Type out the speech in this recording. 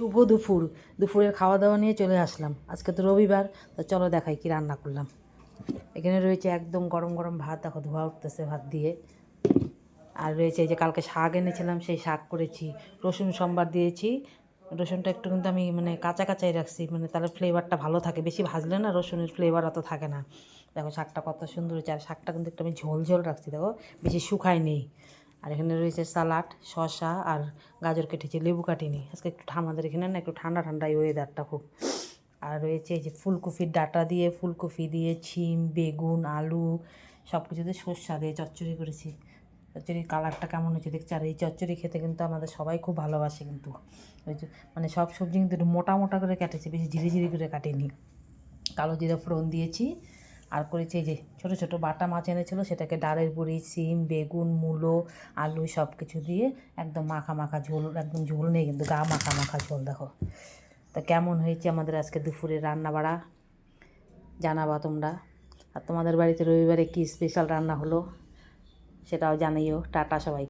শুভ দুপুর। দুপুরের খাওয়া দাওয়া নিয়ে চলে আসলাম। আজকে তো রবিবার, তো চলো দেখাই কি রান্না করলাম। এখানে রয়েছে একদম গরম গরম ভাত, দেখো ধোয়া উঠতেছে ভাত দিয়ে। আর রয়েছে যে কালকে শাক এনেছিলাম, সেই শাক করেছি। রসুন, সম্বার দিয়েছি। রসুনটা একটু কিন্তু আমি মানে কাঁচা কাঁচাই রাখছি মানে তাহলে ফ্লেভারটা ভালো থাকে। বেশি ভাজলে না রসুনের ফ্লেভার অত থাকে না। দেখো শাকটা কত সুন্দর হয়েছে, আর শাকটা কিন্তু একটু আমি ঝোল ঝোল রাখছি, দেখো। বেশি শুকায় নেই আর এখানে রয়েছে সালাড, শসা আর গাজর কেটেছি, লেবু কাটিনি। আজকে একটু আমাদের এখানে না একটু ঠান্ডা ঠান্ডা এই ওয়েদারটা খুব। আর রয়েছে এই যে ফুলকপির ডাটা দিয়ে, ফুলকপি দিয়ে ছিম, বেগুন, আলু সব কিছু দিয়ে সর্ষা দিয়ে চচ্চড়ি করেছি। চচ্চড়ির কালারটা কেমন হয়েছে দেখছি? আর এই চচ্চড়ি খেতে কিন্তু আমাদের সবাই খুব ভালোবাসে কিন্তু। ওই যে মানে সব সবজি কিন্তু একটু মোটা মোটা করে কেটেছে, বেশি ঝিরি ঝিরি করে কাটিনি। কালো জিরা ফোড়ন দিয়েছি আর করেছি যে ছোটো ছোটো বাটা মাছ এনেছিল, সেটাকে ডালের বড়ি সিম, বেগুন, মূলো, আলু সব কিছু দিয়ে একদম মাখা মাখা ঝোল, একদম ঝোল নেই কিন্তু গা মাখা মাখা ঝোল, দেখো। তা কেমন হয়েছে আমাদের আজকে দুপুরে রান্না বাড়া জানাবা তোমরা। আর তোমাদের বাড়িতে রবিবারে কী স্পেশাল রান্না হলো? সেটাও জানিও। টাটা সবাই